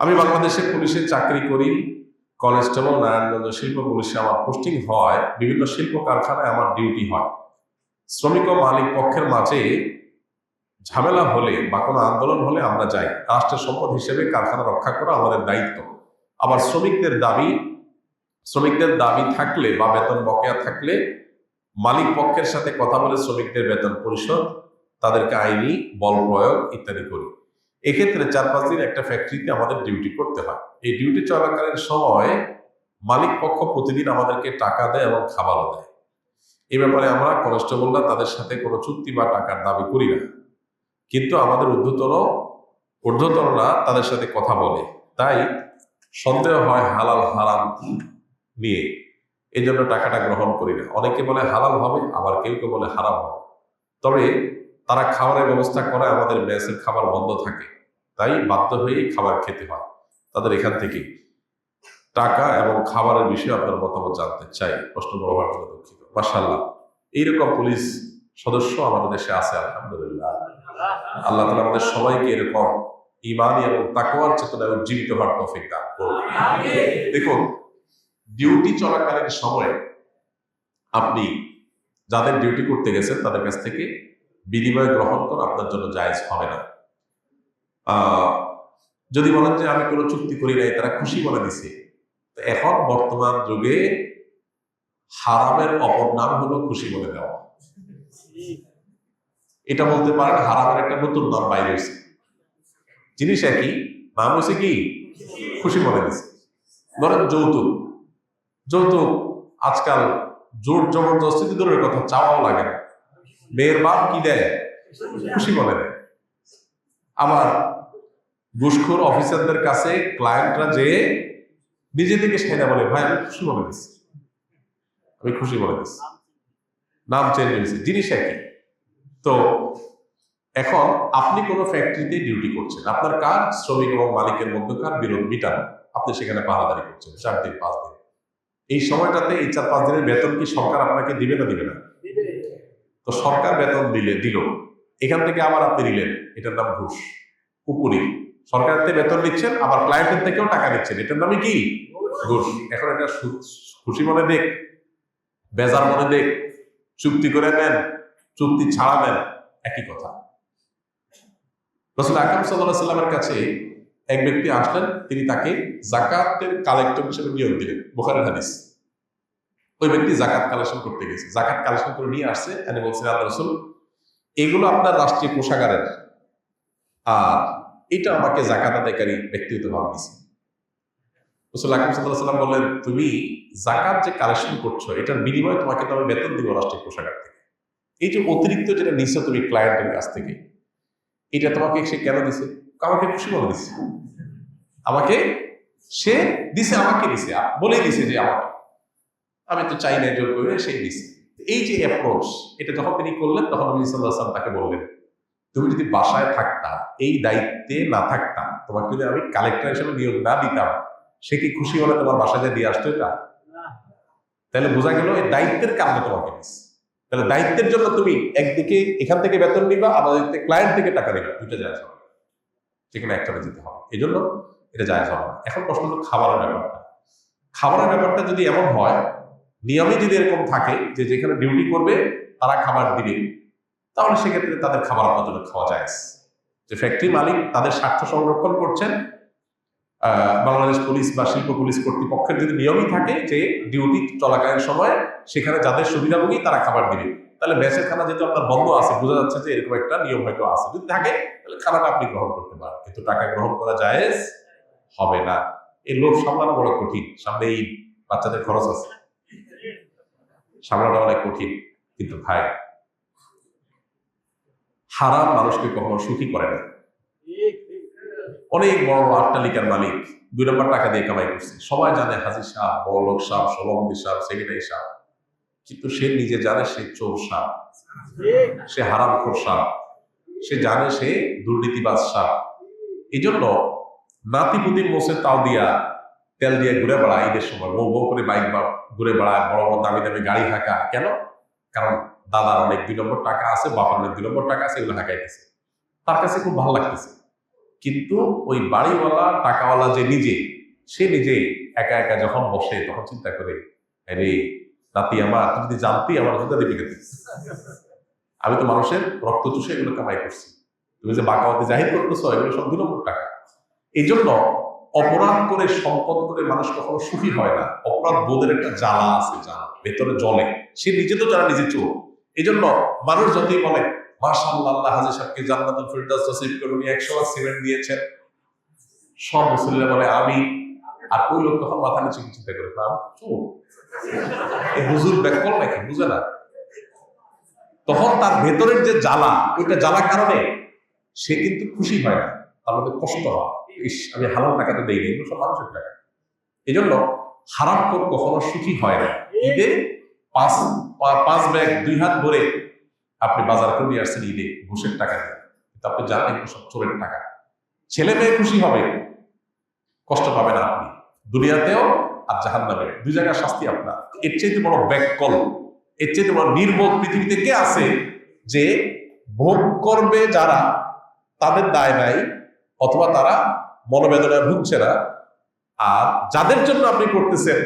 আমি বাংলাদেশে পুলিশে চাকরি করি কনস্টেবল নারায়ণগঞ্জ শিল্প পুলিশে আমার পোস্টিং হয়, বিভিন্ন শিল্প কারখানায় আমার ডিউটি হয়। শ্রমিক ও মালিক পক্ষের মাঝে ঝামেলা হলে বা কোনো আন্দোলন হলে আমরা যাই। রাষ্ট্রের সম্পদ হিসেবে কারখানা রক্ষা করা আমাদের দায়িত্ব। আবার শ্রমিকদের দাবি শ্রমিকদের দাবি থাকলে বা বেতন বকেয়া থাকলে মালিক পক্ষের সাথে কথা বলে শ্রমিকদের বেতন পরিশোধ, তাদেরকে আইনি বল প্রয়োগ ইত্যাদি করি। এক্ষেত্রে চার পাঁচ দিন একটা ফ্যাক্টরিতে আমাদের ডিউটি করতে হয়। এই ডিউটি চলাকালীন সময় মালিক পক্ষ প্রতিদিন আমাদেরকে টাকা দেয় এবং খাবারও দেয়। এ ব্যাপারে আমরা কনস্টেবলরা তাদের সাথে কোনো চুক্তি বা টাকার দাবি করি না। কিন্তু আমাদের ঊর্ধ্বতন, ঊর্ধ্বতনরা তাদের সাথে কথা বলে। তাই সন্দেহ হয় হালাল, হারাম নিয়ে। এই জন্য টাকাটা গ্রহণ করি না। অনেকে বলে হালাল হবে, আবার কেউ কেউ বলে হারাম হবে। তবে তারা খাবারের ব্যবস্থা করে আমাদের মেসের খাবার বন্ধ থাকে। তাই বাধ্য হয়েই খাবার খেতে হয়। তাদের এখান থেকে টাকা এবং খাবারের বিষয়ে আপনার মতামত জানতে চাই। প্রশ্ন বড় হওয়ার জন্য দুঃখিত। মাসাল্লাহ এইরকম পুলিশ সদস্য আমাদের দেশে আছে আলহামদুলিল্লাহ। আল্লাহ তালা আমাদের সবাইকে এরকম ইমানি এবং তাকওয়ার চেতনায় উজ্জীবিত হওয়ার তৌফিক দান দেখুন ডিউটি চলাকালীন সময়ে আপনি যাদের ডিউটি করতে গেছেন তাদের কাছ থেকে বিনিময় গ্রহণ করা আপনার জন্য জায়জ হবে না। যদি বলেন যে আমি কোনো চুক্তি করি নাই, তারা খুশি বলে দিছে। এখন বর্তমান যুগে হারামের অপর নাম হলো খুশি বলে দেওয়া। এটা বলতে পারেন হারামের একটা নতুন নাম বাইরে জিনিস একই, নাম হয়েছে কি? খুশি বলে দিছে। ধরেন যৌতুক। যৌতুক আজকাল জোর জবরদস্তি দূরের কথা, চাওয়াও লাগে না। মেয়ের বাপ কি দেয়? খুশি বলে দেয়। আবার অফিসারদের কাছে ক্লায়েন্টরা যে নিজে থেকে সেটা বলে, ভাই, আমি খুশি বলে দিচ্ছি। আমি খুশি বলে দিচ্ছি। নাম চেঞ্জ হয়েছে জিনিস একই। তো এখন আপনি কোনো ফ্যাক্টরিতে ডিউটি করছেন। আপনার কাজ শ্রমিক এবং মালিকের মধ্যকার বিরোধ মিটানো। আপনি সেখানে পাহাদারি করছেন। চার দিন, পাঁচ দিন। এই সময়টাতে এই চার পাঁচ দিনের বেতন কি সরকার আপনাকে দিবে না দিবে না? তো সরকার বেতন দিলে, দিল। এখান থেকে আবার আপনি নিলেন। এটার নাম ঘুষ উপরি সরকার থেকে বেতন নিচ্ছেন, আবার ক্লায়েন্টের থেকেও টাকা নিচ্ছেন। এটার নামে কি? ঘুষ। এখন এটা খুশি মনে দেখ, বেজার মনে দেখ, চুক্তি করে নেন, চুক্তি ছাড়া নেন, একই কথা। রসুল আকরম সাল্লাহ সাল্লামের কাছে এক ব্যক্তি আসলেন, তিনি তাকে জাকাতের কালেক্টর হিসেবে নিয়োগ দিলেন। বোখারের হাদিস। ওই ব্যক্তি জাকাত কালেকশন করতে গেছে। জাকাত কালেকশন করে নিয়ে আসছে এনে বলছেন আল্লাহ রসুল, এগুলো আপনার রাষ্ট্রীয় কোষাগারের আর এটা আমাকে জাকাত আদায়কারী ব্যক্তিগত ভাবে দিছে রসুল আকরম সাল্লাহ সাল্লাম বললেন, তুমি জাকাত যে কালেকশন করছ, এটার বিনিময়ে তোমাকে তো আমি বেতন দিব রাষ্ট্রীয় কোষাগার থেকে। এই যে অতিরিক্ত যেটা নিচ্ছ তুমি ক্লায়েন্টের কাছ থেকে, এটা তোমাকে সে কেন দিছে? আমাকে খুশি বলে দিছে। আমাকে সে দিছে, আমাকে দিছে। বলেই দিছে যে আমাকে। আমি তো চাই না জোর করে, সেই দিছে এই যে অ্যাপ্রোচ এটা যখন তিনি করলেন, তখন আমি সাল্লাহ তাকে বললেন, তুমি যদি বাসায় থাকতা, এই দায়িত্বে না থাকতাম তোমাকে যদি আমি কালেক্টর হিসেবে নিয়োগ না দিতাম, সে কি খুশি হলে তোমার বাসায় যা দিয়ে আসতো এটা? তাহলে বোঝা গেল এই দায়িত্বের কারণে তোমাকে তাহলে দায়িত্বের জন্য তুমি একদিকে এখান থেকে বেতন নিবা একদিকে ক্লায়েন্ট থেকে টাকা নিবা, দুইটা যায় হবে। সেখানে একটাতে যেতে হবে। এই জন্য এটা যায় হবে এখন প্রশ্ন হলো খাবারের ব্যাপারটা। খাবারের ব্যাপারটা যদি এমন হয় নিয়মই যদি এরকম থাকে যে যেখানে ডিউটি করবে, তারা খাবার দিবে। তাহলে সেক্ষেত্রে তাদের খাবার জন্য খাওয়া যায়। যে ফ্যাক্টরি মালিক তাদের স্বার্থ সংরক্ষণ করছেন বাংলাদেশ পুলিশ বা শিল্প পুলিশ কর্তৃপক্ষের যদি নিয়মই থাকে যে ডিউটি চলাকালীন সময় সেখানে যাদের সুবিধাভোগী তারা খাবার দিবে। তাহলে মেসের খানা যেহেতু আপনার বন্ধ আছে, বোঝা যাচ্ছে যে এরকম একটা নিয়ম হয়তো আছে। যদি থাকে, তাহলে খানাটা আপনি গ্রহণ করতে পারেন। কিন্তু টাকা গ্রহণ করা জায়েজ হবে না। এই লোভ সামলানো বড় কঠিন। সামনে এই বাচ্চাদের খরচ আছে। সামলানো অনেক কঠিন, কিন্তু ভাই, হারাম মানুষকে কখনো সুখী করে না। অনেক বড় আট্টালিকার মালিক দুই নম্বর টাকা দিয়ে কামাই করছে। সবাই জানে হাজির সাহ বড় লোক সাহ সভাপতি সাহ সেক্রেটারি সাহ কিন্তু সে নিজে জানে সে চোর সাহ সে হারামখোর সাহ সে জানে সে দুর্নীতিবাজ সাহ এই জন্য নাতিপুতির মোসে তাও দিয়া তেল দিয়ে ঘুরে বেড়ায় ঈদের সময়। বউ বউ করে বাইক বা ঘুরে বেড়ায়, বড় বড় দামি দামি গাড়ি হাঁকা। কেন? কারণ দাদার অনেক দুই নম্বর টাকা আছে, বাবার অনেক দুই নম্বর টাকা আছে, এগুলো হাঁকাইতেছে। তার কাছে খুব ভালো লাগতেছে। কিন্তু ওই বাড়িওয়ালা, টাকাওয়ালা যে নিজে, সে নিজে একা একা যখন বসে, তখন চিন্তা করে, আরে নাতি আমার তুমি যদি জানতি, আমার জুতা দিবি আমি তো মানুষের রক্ত চুষে এগুলো কামাই করছি। তুমি যে বাঁকাওয়াতে জাহির করতেছ, এগুলো সব দুই নম্বর টাকা। এই জন্য অপরাধ করে সম্পদ করে মানুষ কখনো সুখী হয় না। অপরাধ বোধের একটা জ্বালা আছে জ্বালা ভেতরে জলে সে নিজে তো যারা নিজে চোর এই জন্য মানুষ যতই বলে, মাশাআল্লাহ আল্লাহ হাজির সাহেবকে জান্নাতুল ফিরদাউস নসিব করুন একশো বার সিমেন্ট দিয়েছেন। সব মুসলিমরা বলে, আমি। আর ওই লোক তখন মাথা নিচে চিন্তা করে আমি এই হুজুর ব্যাকল নাকি? বুঝে না। তখন তার ভেতরের যে জ্বালা, ওইটা জ্বালার কারণে সে কিন্তু খুশি হয় না। তার মধ্যে কষ্ট হয় ইস, আমি হালাল টাকাতে দেই এগুলো সব মানুষের টাকা। এই জন্য হারাম কর কখনো সুখী হয় না। ঈদে পাঁচ পাঁচ ব্যাগ, দুই হাত ভরে আপনি বাজার করে নিয়ে আসছেন ঈদে, ঘুষের টাকা দিয়ে। আপনি জানেন সব চোরের টাকা। ছেলে মেয়ে খুশি হবে, কষ্ট পাবে না আপনি। দুনিয়াতেও আর জাহান নামে দুই জায়গায় শাস্তি আপনার। এর চাইতে বড় ব্যাককল, এর চাইতে বড় নির্বোধ পৃথিবীতে কে আছে? যে ভোগ করবে যারা, তাদের দায় নাই অথবা তারা মনোবেদনায় ভুগছে না। আর যাদের জন্য আপনি করতেছেন,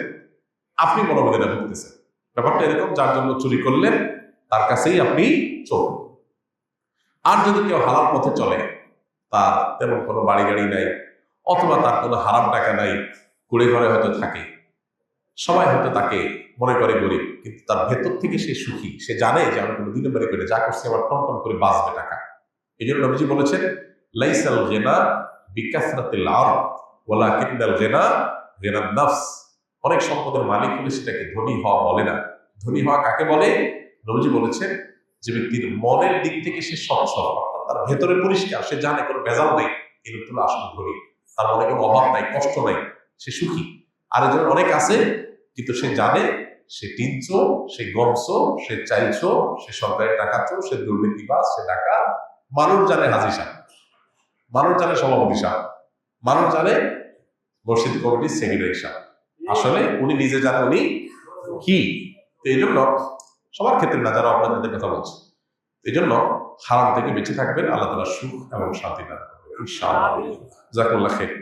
আপনি মনোবেদনায় ভুগতেছেন। ব্যাপারটা এরকম, যার জন্য চুরি করলেন, তার কাছেই আপনি চোর আর যদি কেউ হারাম পথে চলে, তার তেমন কোনো বাড়ি গাড়ি নাই, অথবা তার কোনো হারাম টাকা নাই কুড়ে ঘরে হয়তো থাকে। সবাই হয়তো তাকে মনে করে গরিব, কিন্তু তার ভেতর থেকে সে সুখী। সে জানে যে আমি কোনো দিনে বাড়ি করে যা করছি আমার টন টন করে বাঁচবে টাকা। এই জন্য নবীজি বলেছেন গেনা বিকাসরাতিল আর ওলা কিন্দাল গেনা গেনার নাফস অনেক সম্পদের মালিক হলে সেটাকে ধনী হওয়া বলে না। ধনী হওয়া কাকে বলে? নবীজি বলেছেন যে ব্যক্তির মনের দিক থেকে সে সচ্ছল, অর্থাৎ তার ভেতরে পরিষ্কার, সে জানে কোনো ভেজাল নেই লোকগুলো আসলে ধনী। তার মনে কোনো অভাব নাই, কষ্ট নাই, সে সুখী। আর একজন অনেক আছে, কিন্তু সে জানে সে টিনচো সে গমছো, সে চাইছো, সে সরকারি টাকাচো সে দুর্নীতিবাজ, সে টাকা মানুষ জানে হাজি সাহেব। মানুষ জানে সভাপতি সাহেব মানুষ জানে মসজিদ কমিটির সেক্রেটারি সাহেব আসলে উনি নিজে জানে উনি কি। এই জন্য সবার ক্ষেত্রে না যারা অপরাধীদের কথা বলছে। এই জন্য হারাম থেকে বেঁচে থাকবেন। আল্লাহ তালা সুখ এবং শান্তি দান জাকুল্লাহ খেয়ে